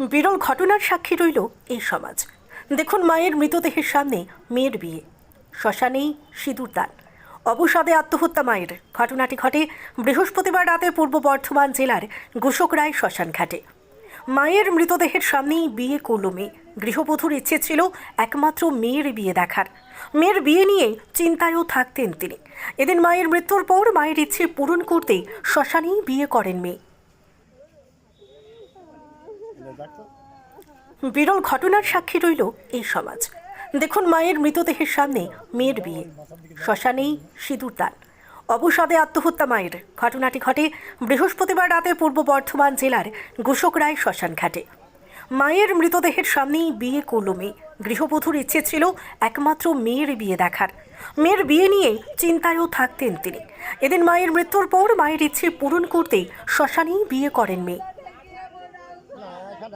বিরল ঘটনার সাক্ষী রইল এই সমাজ। দেখুন মায়ের মৃতদেহের সামনে মেয়ের বিয়ে। শ্মশানেই সিঁদুর দান। অবসাদে আত্মহত্যা মায়ের। ঘটনাটি ঘটে বৃহস্পতিবার রাতে পূর্ব বর্ধমান জেলার গোসকরায় শ্মশান ঘাটে। মায়ের মৃতদেহের সামনেই বিয়ে করল মেয়ে। গৃহবধূর ইচ্ছে ছিল একমাত্র মেয়ের বিয়ে দেখার। মেয়ের বিয়ে নিয়ে চিন্তায়ও থাকতেন তিনি। এদিন মায়ের মৃত্যুর পর মায়ের ইচ্ছে পূরণ করতেই শ্মশানেই বিয়ে করেন মেয়ে। বিরল ঘটনার সাক্ষী রইল এই সমাজ। দেখুন মায়ের মৃতদেহের সামনে মেয়ের বিয়ে। শ্মশানেই সিঁদুর দান। অবসাদে আত্মহত্যা মায়ের। ঘটনাটি ঘটে বৃহস্পতিবার রাতে পূর্ব বর্ধমান জেলার গোসকরায় শ্মশান ঘাটে। মায়ের মৃতদেহের সামনেই বিয়ে করল মেয়ে। গৃহবধূর ইচ্ছে ছিল একমাত্র মেয়ের বিয়ে দেখার। মেয়ের বিয়ে নিয়ে চিন্তায়ও থাকতেন তিনি। এদিন মায়ের মৃত্যুর পর মায়ের ইচ্ছে পূরণ করতেই শ্মশানেই বিয়ে করেন মেয়ে।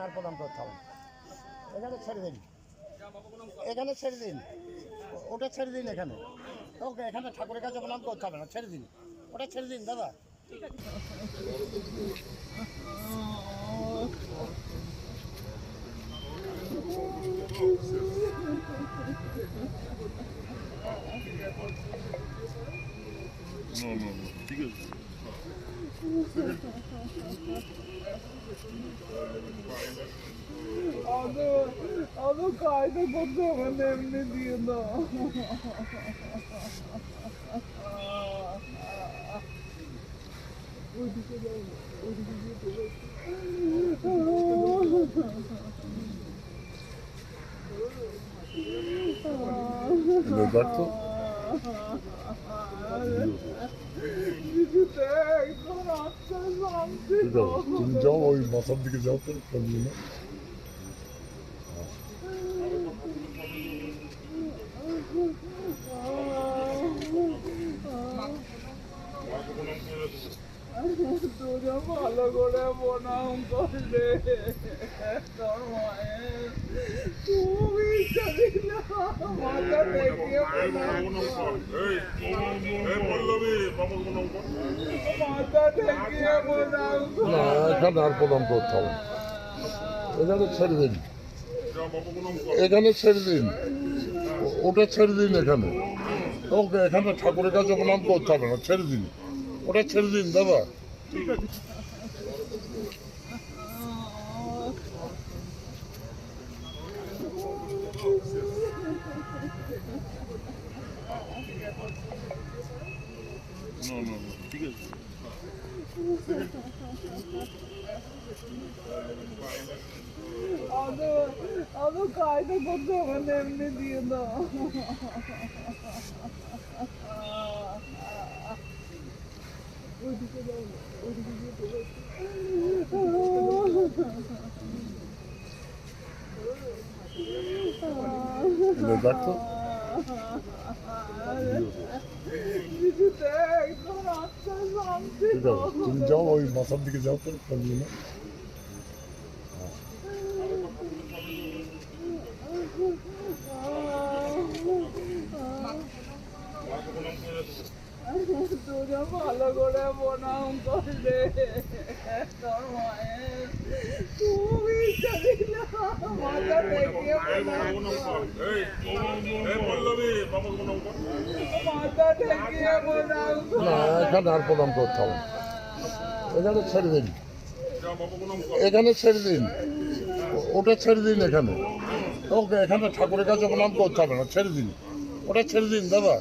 আর প্রণাম করতে হবে। এখানে ছেড়ে দিন। এখানে ছেড়ে দিন। ওটা ছেড়ে দিন এখানে। ওকে, এখানে ঠাকুরের কাছে প্রণাম করতে হবে না, ছেড়ে দিন। ওটা ছেড়ে দিন, দাদা. ঠিক আছে No, no, no. Figures. അത് അത് കാഴ്ച കൊണ്ട് അവൻ എന്നെ ചെയ്യുന്നു Lobato. মাথার দিকে যাও তো কামিয়ে না ভালো করে প্রণাম করলে তোর তুমি না, এখানে আর প্রণাম করতে এখানে ছেড়ে দিন। এখানে ছেড়ে দিন। ওটা ছেড়ে দিন এখানে। ওকে, এখানে ঠাকুরের কাছে প্রণাম করতে হবে না, ছেড়ে দিন। ওটা ছেড়ে দিন, দাদা। No, no, no. Because... Onu, onu kayda koydum önemli diyordu. Ödüsü de öyle. Ödüsü de öyle. একদম শান্তি ঠিক আছে তুমি যাও ওই মাথার দিকে যাও তো কামিয়ে না তোরা ভালো করে প্রণাম করলে তোর মায়ের তুমি জানি না মাথা দেখিয়ে না এখানে আর প্রণাম করতে হবে এখানে ছেড়ে দিন এখানে ছেড়ে দিন। ওটা ছেড়ে দিন এখানে। ওকে, এখানে ঠাকুরের কাছে প্রণাম করতে হবে না, ছেড়ে দিন। ওটা ছেড়ে দিন, দাদা।